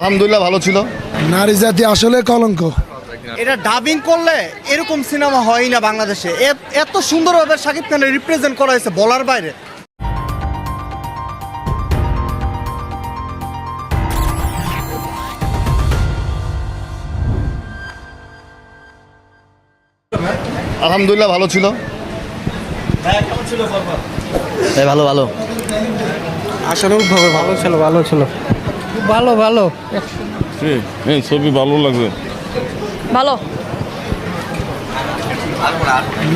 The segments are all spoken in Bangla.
আলহামদুলিল্লাহ ভালো ছিল। নারী জাতি আসলে কলঙ্ক। এটা ডাবিং করলে এরকম সিনেমা হয় না বাংলাদেশে। এত সুন্দরভাবে শাকিব খানের রিপ্রেজেন্ট করা হয়েছে বলার বাইরে। আলহামদুলিল্লাহ ভালো ছিল। ভালো ভালো। আশানুরূপভাবে ভালো ছিল ভালো ছিল। ভালো ভালো। ছবি ভালো লাগবে। ভালো।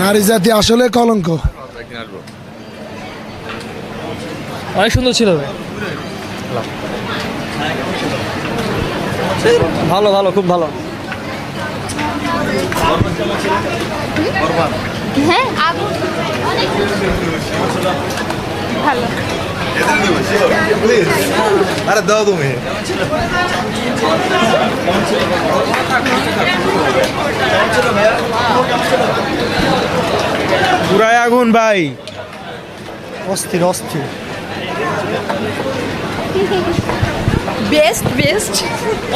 নারী জাতি আসলে কলঙ্ক। অনেক সুন্দর ছিল ভালো ভালো খুব ভালো। হ্যাঁ আগুন অনেক ভালো পুরাই আগুন ভাই। অস্থির অস্থির। বেস্ট বেস্ট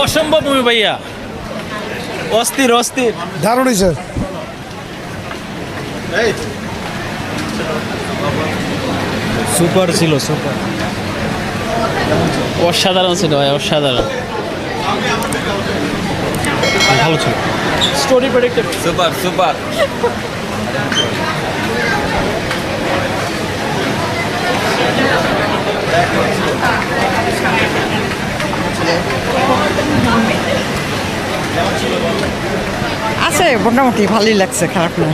অসম্ভব মুভি ভাইয়া। অস্থির অস্থির। দারুণ হয়েছে সুপার ছিল সুপার অসাধারণ ছিল ভাই অসাধারণ। ভালো ছিল। স্টোরি প্রেডিক্টেড সুপার সুপার আছে মোটামুটি ভালোই লাগছে খারাপ না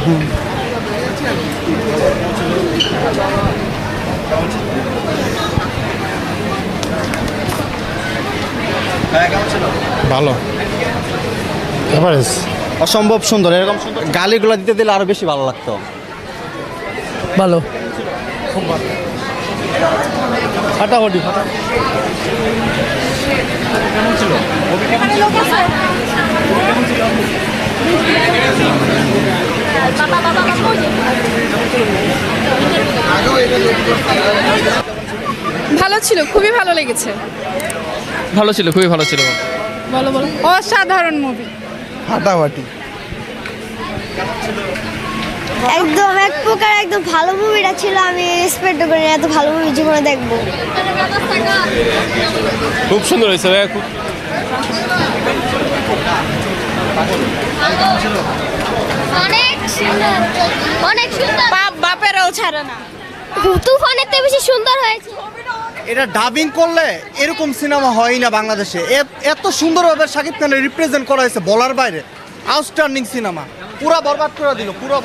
ভালো। এভারেজ। অসম্ভব সুন্দর এরকম গালিগুলো দিতে দিলে আরও বেশি ভালো লাগতো। ভালো। ফাটাফাটি ফাটা ভালো ছিল খুবই ভালো লেগেছে। ভালো ছিল খুবই ভালো ছিল। বলো বলো। অসাধারণ মুভি ফাটাফাটি একদম এক প্রকার একদম ভালো মুভিটা ছিল আমি এক্সপেক্ট করি এত ভালো মুভি জীবনে দেখব। খুব সুন্দর হয়েছে ভাইয়া খুব অনেক সুন্দর অনেক সুন্দর। বাপ বাপেরাও ছাড়ে না। তুফানের বেশি সুন্দর। এটা ডাবিং করলে এরকম সিনেমা হয় না বাংলাদেশে। এত সুন্দরভাবে শাকিব খানের রিপ্রেজেন্ট করা হয়েছে বলার বাইরে। আউটস্ট্যান্ডিং সিনেমা পুরা বরবাদ করে দিল, পুরো